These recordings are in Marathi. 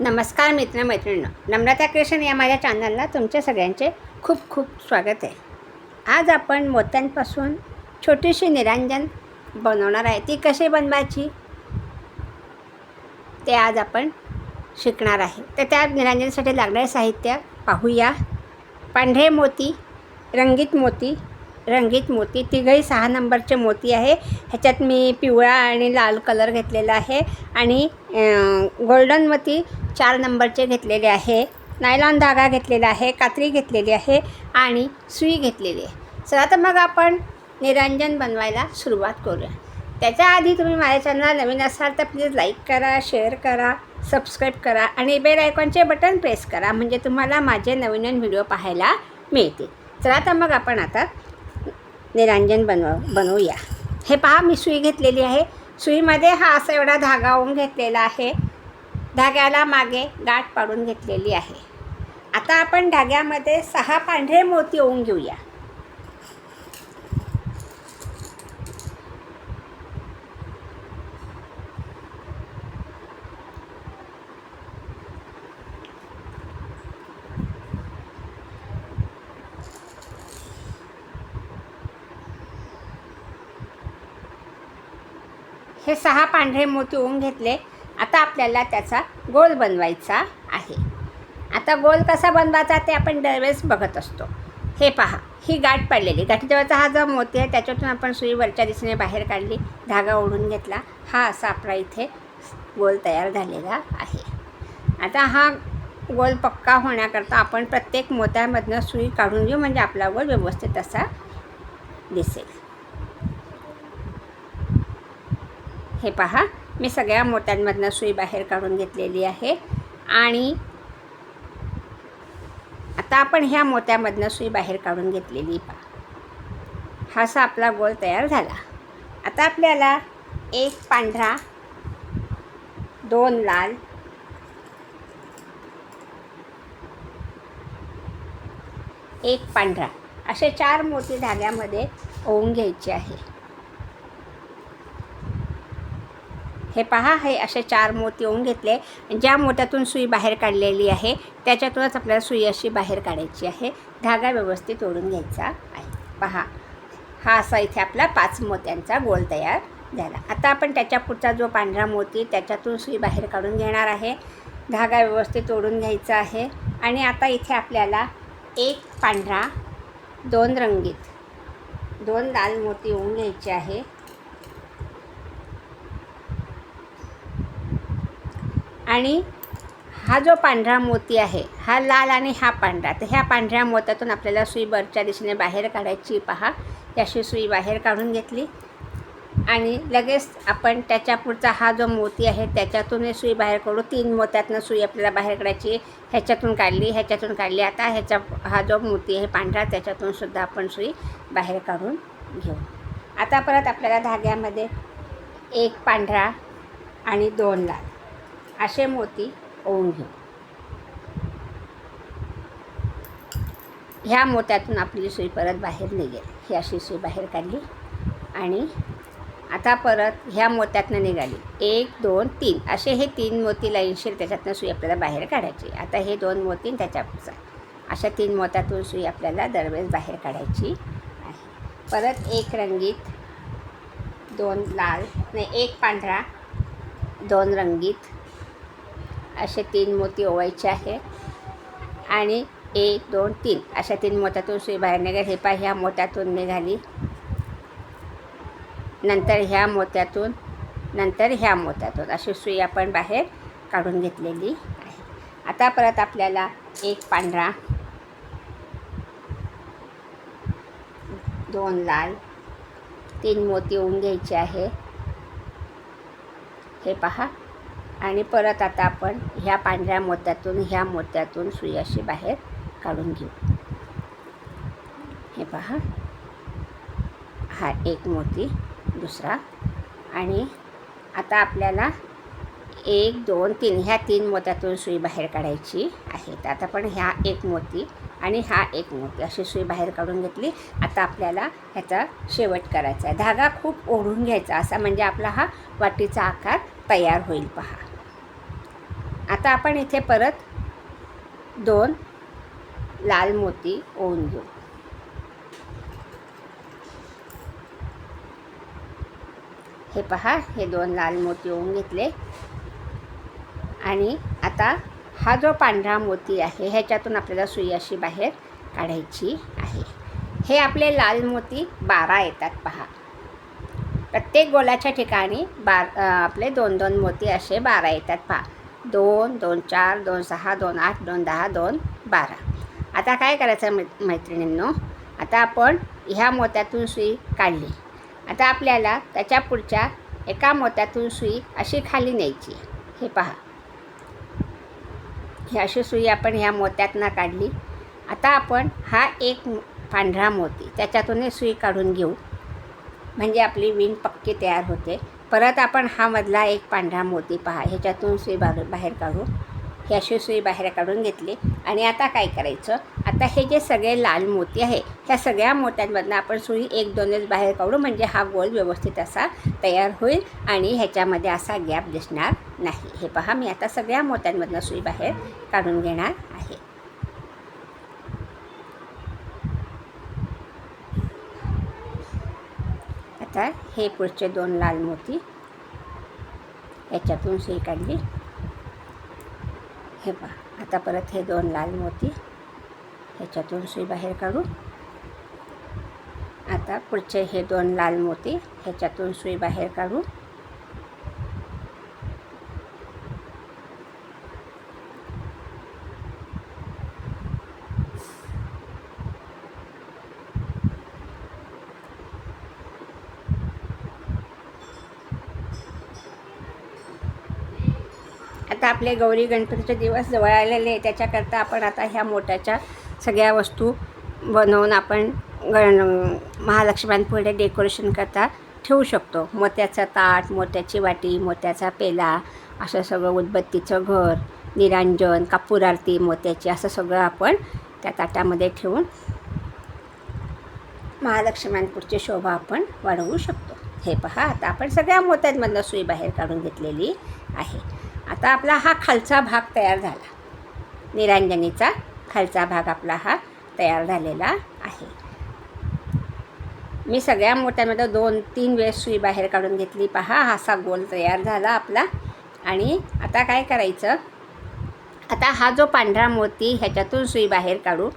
नमस्कार मित्रमैत्रिणींनो. नम्रता क्रिएशन या माझ्या चॅनलला तुमच्या सगळ्यांचे खूप खूप स्वागत आहे. आज आपण मोत्यांपासून छोटीशी निरांजन बनवणार आहे. ती कशी बनवायची ते आज आपण शिकणार आहे. तर त्या निरांजनासाठी लागणारे साहित्य पाहूया. पांढरे मोती रंगीत मोती रंगीत मोती. तिघही सहा नंबरचे मोती आहे. ह्याच्यात मी पिवळा आणि लाल कलर घेतलेला आहे. आणि गोल्डनमती गोल्डन मोती चार नंबरचे घेतलेले आहे. नायलॉन धागा घेतलेला आहे. कात्री घेतलेली आहे. आणि सुई घेतलेली आहे. चला तर मग आपण निरंजन बनवायला सुरुवात करूया. त्याच्या आधी तुम्ही माझ्या चॅनलला नवीन असाल तर प्लीज लाईक करा शेअर करा सबस्क्राईब करा आणि बेल आयकॉनचे बटन प्रेस करा. म्हणजे तुम्हाला माझे नवीन नवीन व्हिडिओ पाहायला मिळतील. चला तर मग आपण आता निरांजन बनव बनवूया. हे पहा मी सुई घेतलेली आहे. सुईमध्ये हा असा एवढा धागा ओवून घेतलेला आहे. धाग्याला मागे गाठ पाडून घेतलेली आहे. आता आपण धाग्यामध्ये सहा पांढरे मोती ओवून घेऊया. सहा पांढरे मोती होऊन घेतले. आता आपल्याला त्याचा गोल बनवायचा आहे. आता गोल कसा बनवायचा ते आपण दरवेळेस बघत असतो. हे पहा ही गाठ पडलेली. गाठीजवळचा हा जो मोती आहे त्याच्यातून आपण सुई वरच्या दिशेने बाहेर काढली धागा ओढून घेतला. हा असा आपला इथे गोल तयार झालेला आहे. आता हा गोल पक्का होण्याकरता आपण प्रत्येक मोत्यामधनं सुई काढून घेऊ म्हणजे आपला गोल व्यवस्थित असा दिसेल. हे पहा मी सगळ्या मोत्यांमधनं सुई बाहेर काढून घेतलेली आहे. आणि आता आपण ह्या मोत्यामधनं सुई बाहेर काढून घेतलेली पहा. हा असा आपला गोल तयार झाला. आता आपल्याला एक पांढरा दोन लाल एक पांढरा असे चार मोती धाग्यामध्ये ओवून घ्यायचे आहे. हे पहा हे असे चार मोती येऊन घेतले. ज्या मोत्यातून सुई बाहेर काढलेली आहे त्याच्यातूनच आपल्याला सुई अशी बाहेर काढायची आहे. धागा व्यवस्थित ओढून घ्यायचा आहे. पहा हा असा इथे आपला पाच मोत्यांचा गोल तयार झाला. आता आपण त्याच्या पुढचा जो पांढरा मोती त्याच्यातून सुई बाहेर काढून घेणार आहे. धागा व्यवस्थित ओढून घ्यायचा आहे. आणि आता इथे आपल्याला एक पांढरा दोन रंगीत दोन लाल मोती येऊन घ्यायचे आहे. आणि हा जो पांढरा मोती आहे हा लाल आणि हा पांढरा. तर ह्या पांढऱ्या मोत्यातून आपल्याला सुई वरच्या दिशेने बाहेर काढायची पहा. त्याशी सुई बाहेर काढून घेतली. आणि लगेच आपण त्याच्या पुढचा हा जो मोती आहे त्याच्यातून सुई बाहेर काढू तीन मोत्यातनं सुई आपल्याला बाहेर काढायची ह्याच्यातून काढली ह्याच्यातून काढली. आता ह्याच्या हा जो मोती आहे पांढरा त्याच्यातून सुद्धा आपण सुई बाहेर काढून घेऊ. आता परत आपल्याला धाग्यामध्ये एक पांढरा आणि दोन लाल. असे मोती ओवून घेऊ ह्या मोत्यातून आपली सुई परत बाहेर निघेल. ही अशी सुई बाहेर काढली आणि आता परत ह्या मोत्यातनं निघाली. एक दोन तीन. असे हे तीन मोती लाईनशीर त्याच्यातनं सुई आपल्याला बाहेर काढायची. आता हे दोन मोती त्याच्यापुढचा अशा तीन मोत्यातून सुई आपल्याला दरवेळेस बाहेर काढायची आहे. परत एक रंगीत दोन लाल नाही एक पांढरा दोन रंगीत असे तीन मोती ओवायचे आहे. आणि एक दोन तीन. अशा तीन मोत्यातून सुई बाहेर निघाली. हे पा ह्या मोत्यातून निघाली. नंतर ह्या मोत्यातून नंतर ह्या मोत्यातून. अशी सुई आपण बाहेर काढून घेतलेली आहे. आता परत आपल्याला एक पांढरा दोन लाल तीन मोती ओन घ्यायचे आहे. हे पहा आणि परत आता आपण ह्या पांढऱ्या मोत्यातून ह्या मोत्यातून सुई अशी बाहेर काढून घेऊ. हे पहा. हा एक मोती दुसरा. आणि आता आपल्याला एक दोन तीन ह्या तीन मोत्यातून सुई बाहेर काढायची आहे तर आता पण ह्या एक मोती आणि हा एक मोती अशी सुई बाहेर काढून घेतली. आता आपल्याला ह्याचा शेवट करायचा आहे. धागा खूप ओढून घ्यायचा असा म्हणजे आपला हा वाटीचा आकार तयार होईल. पहा. आता आपण इथे परत दोन लाल मोती ओवून घेऊ. हे पहा हे दोन लाल मोती ओवून घेतले. आणि आता हा जो पांढरा मोती आहे ह्याच्यातून आपल्याला सुई अशी बाहेर काढायची आहे. हे आपले लाल मोती बारा येतात पहा. प्रत्येक गोलाच्या ठिकाणी बार आपले दोन दोन मोती असे बारा येतात पहा. दोन दोन चार दोन सहा दोन आठ दोन दहा दोन बारा. आता काय करायचं मै मैत्रिणींनो? आता आपण ह्या मोत्यातून सुई काढली. आता आपल्याला त्याच्या पुढच्या एका मोत्यातून सुई अशी खाली न्यायची हे पहा. ही अशी सुई आपण ह्या मोत्यातनं काढली. आता आपण हा एक पांढरा मोती त्याच्यातूनही सुई काढून घेऊ. म्हणजे आपली विण पक्की तयार होते. परत आपण हा मधला एक पांढरा मोती पहा. ह्याच्यातून सुई बाहेर बाहेर काढू. ही अशी सुई बाहेर काढून घेतली. आणि आता काय करायचं? आता हे जे सगळे लाल मोती आहे ह्या सगळ्या मोत्यांमधनं आपण सुई एक दोनच बाहेर काढू. म्हणजे हा गोल व्यवस्थित असा तयार होईल आणि ह्याच्यामध्ये असा गॅप दिसणार नाही. हे पहा मी आता सगळ्या मोत्यांमधनं सुई बाहेर काढून घेणार आहे. असा हे पुढचे दोन लाल मोती याच्यातून सुई काढली. हे पहा आता परत हे दोन लाल मोती ह्याच्यातून सुई बाहेर काढू. आता पुढचे हे दोन लाल मोती ह्याच्यातून सुई बाहेर काढू आता आपले गौरी गणपतीचे दिवस जवळ आलेले आहे त्याच्याकरता आपण आता ह्या मोत्याच्या सगळ्या वस्तू बनवून आपण गण महालक्ष्म्यांपुढे डेकोरेशन करता ठेवू शकतो. मोत्याचा ताट मोत्याची वाटी मोत्याचा पेला असं सगळं उदबत्तीचं घर निरांजन कापूर आरती मोत्याची असं सगळं आपण त्या ताटामध्ये ठेवून महालक्ष्म्यांपुढची शोभा आपण वाढवू शकतो. हे पहा आता आपण सगळ्या मोत्यांमधनं सुई बाहेर काढून घेतलेली आहे. आता आपला हा खालचा भाग तयार झाला. निरांजनीचा खालचा भाग आपला हा तयार झालेला आहे. मी सगळ्या मोठ्यामध्ये दोन तीन वेळेस सुई बाहेर काढून घेतली. पहा हा असा गोल तयार झाला आपला. आणि आता काय करायचं? आता हा जो पांढरा मोती ह्याच्यातून सुई बाहेर काढू.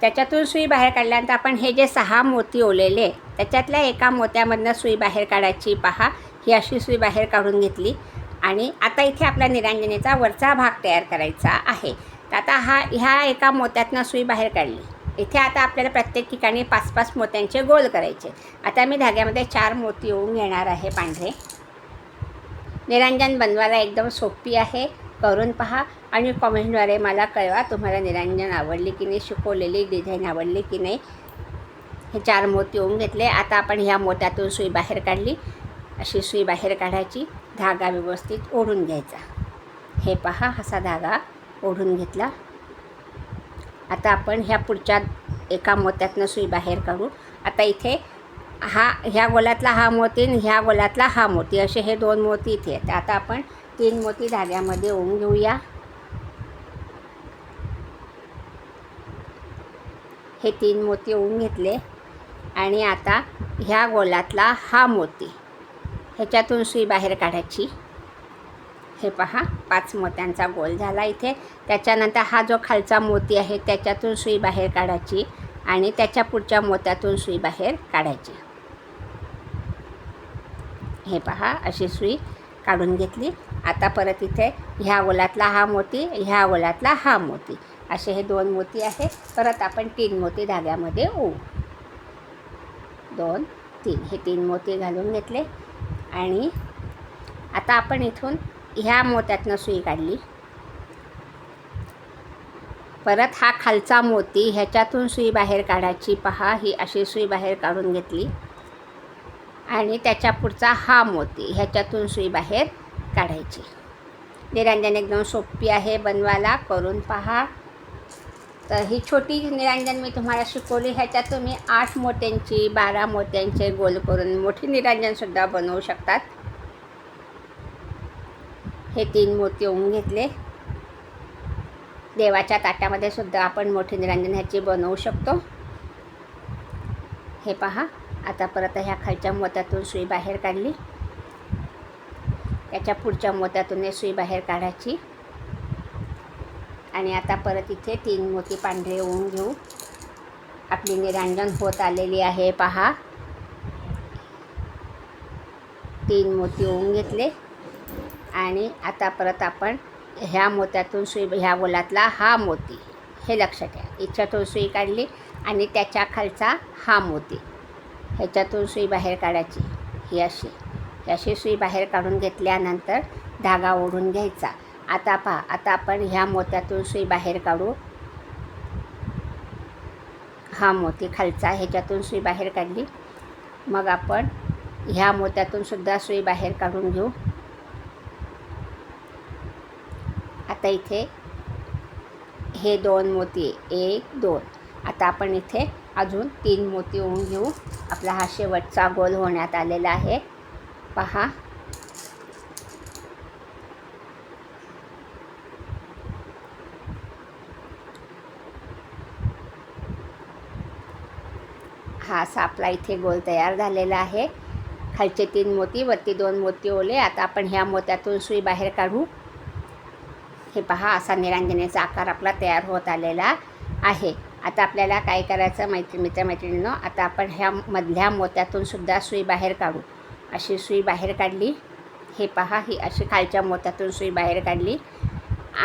त्याच्यातून सुई बाहेर काढल्यानंतर आपण हे जे सहा मोती ओलेले त्याच्यातल्या एका मोत्यामधनं सुई बाहेर काढायची. पहा ही अशी सुई बाहेर काढून घेतली. आणि आता इथे आपल्या निरांजनेचा वरचा भाग तयार करायचा आहे. तर आता हा ह्या एका मोत्यातनं सुई बाहेर काढली. इथे आता आपल्याला प्रत्येक ठिकाणी पाच पाच मोत्यांचे गोल करायचे. आता मी धाग्यामध्ये चार मोती येऊन घेणार आहे पांढरे. निरांजन बनवायला एकदम सोपी आहे. करून पहा आणि कॉमेंटद्वारे मला कळवा तुम्हाला निरांजन आवडली की नाही शिकवलेली डिझाईन आवडली की नाही. हे चार मोती येऊन घेतले. आता आपण ह्या मोत्यातून सुई बाहेर काढली. अशी सुई बाहेर काढायची. धागा व्यवस्थित ओढून घ्यायचा. हे पहा असा धागा ओढून घेतला. आता आपण ह्या पुढच्या एका मोत्यातनं सुई बाहेर काढू. आता इथे हा ह्या गोलातला हा मोती आणि ह्या गोलातला हा मोती असे हे दोन मोती इथे आहेत. आता आपण तीन मोती धाग्यामध्ये ओवून घेऊया. हे तीन मोती ओवून घेतले आणि आता ह्या गोलातला हा मोती. ह्याच्यातून सुई बाहेर काढायची. हे पहा पाच मोत्यांचा गोल झाला इथे. त्याच्यानंतर हा जो खालचा मोती आहे त्याच्यातून सुई बाहेर काढायची आणि त्याच्या पुढच्या मोत्यातून सुई बाहेर काढायची. हे पहा अशी सुई काढून घेतली. आता परत इथे ह्या गोलातला हा मोती ह्या गोलातला हा मोती. असे हे दोन मोती आहे परत आपण तीन मोती धाग्यामध्ये ओऊ. दोन तीन. हे तीन मोती घालून घेतले. आणि आता आपण इथून ह्या मोत्यातनं सुई काढली. परत हा खालचा मोती ह्याच्यातून सुई बाहेर काढायची. पहा ही अशी सुई बाहेर काढून घेतली. आणि त्याच्या पुढचा हा मोती ह्याच्यातून सुई बाहेर काढायची. निरांजन एकदम सोपी आहे. बनवायला करून पहा. तर ही छोटी निरांजन मी तुम्हाला शिकवली. ह्याच्यात तुम्ही आठ मोत्यांची बारा मोत्यांचे गोल करून मोठी निरांजनसुद्धा बनवू शकतात. हे तीन मोती होऊन घेतले. देवाच्या ताटामध्ये सुद्धा आपण मोठी निरंजन ह्याची बनवू शकतो. हे पहा आता परत ह्या खालच्या मोत्यातून सुई बाहेर काढली. त्याच्या पुढच्या मोत्यातून हे सुई बाहेर काढायची. आणि आता परत इथे तीन मोती पांढरे ओवून घेऊ. आपली निरांजन होत आलेली आहे पहा. तीन मोती ओवून घेतले. आणि आता परत आपण ह्या मोत्यातून सुई ह्या गोलातला हा मोती. हे लक्षात घ्या इच्छातून सुई काढली आणि त्याच्या खालचा हा मोती. ह्याच्यातून सुई बाहेर काढायची. ही अशी. ही अशी सुई बाहेर काढून घेतल्यानंतर धागा ओढून घ्यायचा. आता पहा आता आपण ह्या मोत्यातून सुई बाहेर काढू. हा मोती खालचा ह्याच्यातून सुई बाहेर काढली. मग आपण ह्या मोत्यातून सुद्धा सुई बाहेर काढून घेऊ. आता इथे हे दोन मोती एक दोन. आता आपण इथे अजून तीन मोती होऊन घेऊ. आपला हा शेवटचा गोल होण्यात आलेला आहे. पहा. हा असा आपला इथे गोल तयार झालेला आहे. खालचे तीन मोती वरती दोन मोती ओले. आता आपण ह्या मोत्यातून सुई बाहेर काढू. हे पहा असा निरांजनेचा आकार आपला तयार होत आलेला आहे. आता आपल्याला काय करायचं मैत्री मित्रमैत्रिणींनो? आता आपण ह्या मधल्या मोत्यातून सुद्धा सुई बाहेर काढू. अशी सुई बाहेर काढली. हे पहा ही अशी खालच्या मोत्यातून सुई बाहेर काढली.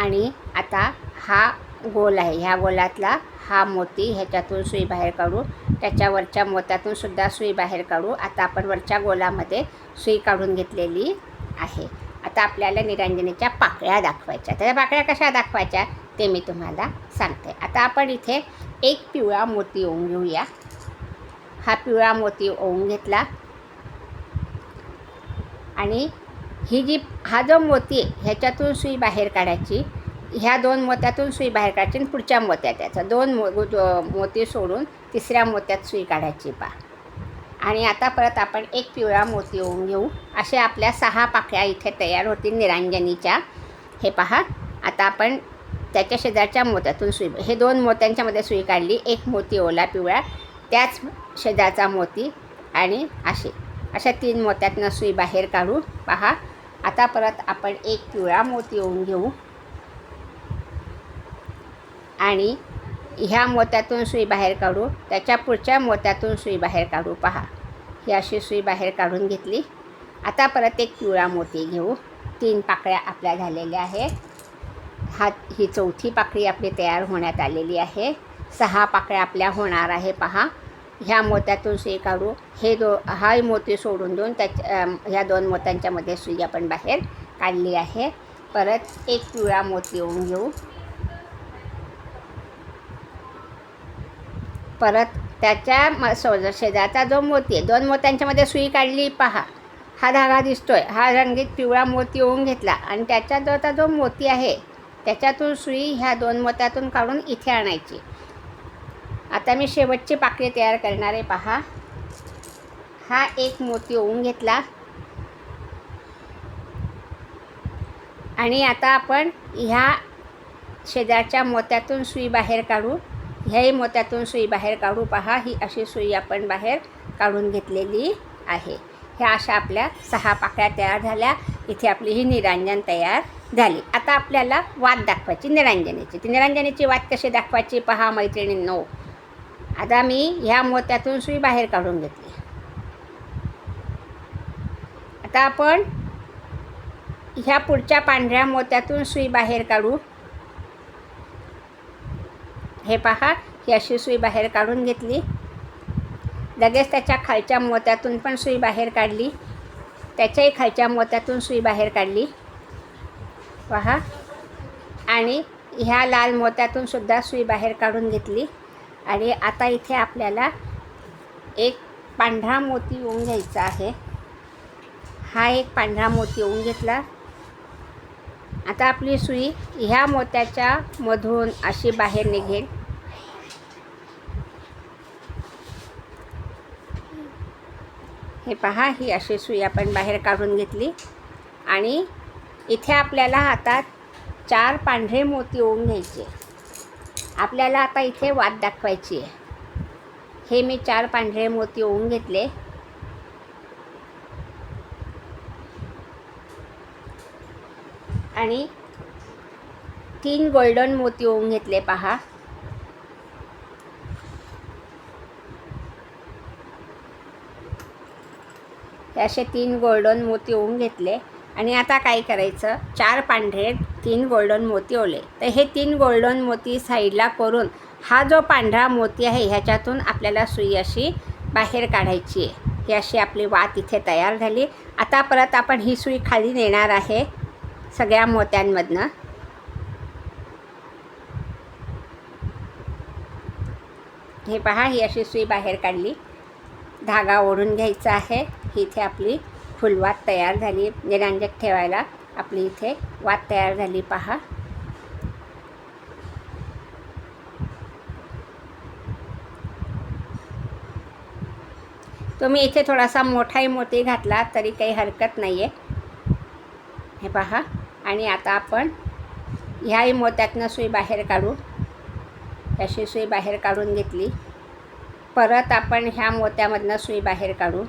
आणि आता हा गोल आहे. ह्या गोलातला हा मोती ह्याच्यातून सुई बाहेर काढू. त्याच्या वरच्या मोत्यातून सुद्धा सुई बाहेर काढू. आता आपण वरच्या गोलामध्ये सुई काढून घेतलेली आहे. आता आपल्याला निरंजनीच्या पाकळ्या दाखवायच्या त्या पाकळ्या कशा दाखवायच्या ते मी तुम्हाला सांगते. आता आपण इथे एक पिवळा मोती ओवून घेऊया. हा पिवळा मोती ओवून घेतला. आणि ही जी हा जो मोती आहे ह्याच्यातून सुई बाहेर काढायची ह्या दोन मोत्यातून सुई बाहेर काढायची आणि पुढच्या मोत्यात त्याचा दोन मो मोती सोडून तिसऱ्या मोत्यात सुई काढायची पा आणि आता परत आपण एक पिवळा मोती होऊन घेऊ. अशा आपल्या सहा पाकळ्या इथे तयार होतील निरांजनीच्या. हे पहा. आता आपण त्याच्या शेजारच्या मोत्यातून सुई हे दोन मोत्यांच्यामध्ये सुई काढली. एक मोती ओला पिवळा त्याच शेजारचा मोती आणि असे अशा तीन मोत्यातनं सुई बाहेर काढू. पहा. आता परत आपण एक पिवळा मोती ओवून घेऊ. आणि ह्या मोत्यातून सुई बाहेर काढू त्याच्या पुढच्या मोत्यातून सुई बाहेर काढू. पहा ही अशी सुई बाहेर काढून घेतली. आता परत एक पिवळा मोती घेऊ. तीन पाकळ्या आपल्या झालेल्या आहेत. हा ही चौथी पाकळी आपली तयार होण्यात आलेली आहे. सहा पाकळ्या आपल्या होणार आहे पहा. ह्या मोत्यातून सुई काढू. हे दो हा मोती सोडून देऊन त्याच्या ह्या दोन मोत्यांच्यामध्ये सुई आपण बाहेर काढली आहे. परत एक पिवळा मोती येऊन घेऊ. परत त्याच्या म सो शेजारचा जो मोती आहे दोन मोत्यांच्यामध्ये सुई काढली पहा. हा धागा दिसतोय. हा रंगीत पिवळा मोती होऊन घेतला आणि त्याच्या जो जो मोती आहे त्याच्यातून सुई ह्या दोन मोत्यातून काढून इथे आणायची. आता मी शेवटची पाकळी तयार करणार आहे पहा. हा एक मोती होऊन घेतला. आणि आता आपण ह्या शेजारच्या मोत्यातून सुई बाहेर काढू. ह्याही मोत्यातून सुई बाहेर काढू पहा. ही अशी सुई आपण बाहेर काढून घेतलेली आहे. ह्या अशा आपल्या सहा पाकळ्या तयार झाल्या. इथे आपली ही निरांजन तयार झाली. आता आपल्याला वाद दाखवायची निरांजनेची. ती निरांजनेची वाद कशी दाखवायची पहा मैत्रिणी नऊ आता मी ह्या मोत्यातून सुई बाहेर काढून घेतली. आता आपण ह्या पुढच्या पांढऱ्या मोत्यातून सुई बाहेर काढू. हे पहा ही अशी सुई बाहेर काढून घेतली. लगेच त्याच्या खालच्या मोत्यातून पण सुई बाहेर काढली. त्याच्याही खालच्या मोत्यातून सुई बाहेर काढली. पहा. आणि ह्या लाल मोत्यातून सुद्धा सुई बाहेर काढून घेतली. आणि आता इथे आपल्याला एक पांढरा मोती येऊन घ्यायचा आहे. हा एक पांढरा मोती येऊन घेतला. आता आपली सुई ह्या मोत्याच्या मधून अशी बाहेर निघेल. हे पहा ही अशी सुई आपण बाहेर काढून घेतली. आणि इथे आपल्याला आता चार पांढरे मोती ओवून घ्यायचे. आपल्याला आता इथे वाद दाखवायची आहे. हे मी चार पांढरे मोती ओवून घेतले. आणि तीन गोल्डन मोती ओवून घेतले पहा. हे असे तीन गोल्डन मोती ओवून घेतले. आणि आता काय करायचं? चार पांढरे तीन गोल्डन मोती ओले तर हे तीन गोल्डन मोती साईडला करून हा जो पांढरा मोती आहे ह्याच्यातून आपल्याला सुई अशी बाहेर काढायची आहे. ही अशी आपली वात इथे तयार झाली. आता परत आपण ही सुई खाली नेणार आहे सगळ्या मोत्यांमधनं. हे पहा ही अशी सुई बाहेर काढली. धागा ओढून घ्यायचा आहे. ही इथे आपली फुलवात तयार झाली. निरांजक ठेवायला आपली इथे वात तयार झाली. पहा. तुम्ही इथे थोडासा मोठाही मोती घातला तरी काही हरकत नाही आहे हे पहा. आणि आता आपण ह्याही मोत्यातनं सुई बाहेर काढू. अशी सुई बाहेर काढून घेतली. परत आपण ह्या मोत्यामधनं सुई बाहेर काढू.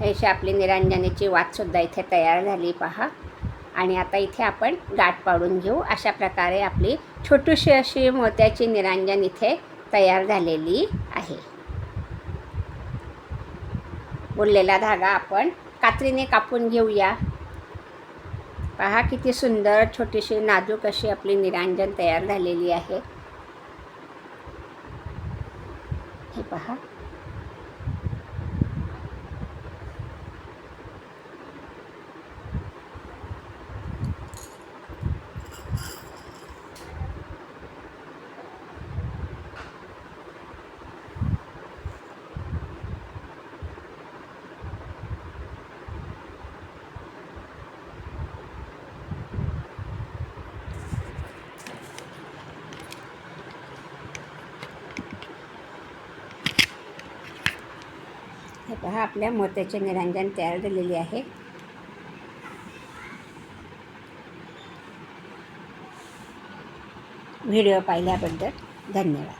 अशी आपली निरांजनेची वातसुद्धा इथे तयार झाली पहा. आणि आता इथे आपण गाठ पाडून घेऊ. अशा प्रकारे आपली छोटीशी अशी मोत्याची निरांजन इथे तयार झालेली आहे. उरलेला धागा आपण कात्रीने कापून घेऊया. पहा किती सुंदर छोटीशी नाजूक अशी आपली निरांजन तयार झालेली आहे. हे पहा. हे आपल्या मोत्याचे निरांजन तयार झालेले आहे. व्हिडिओ पाहिल्याबद्दल धन्यवाद.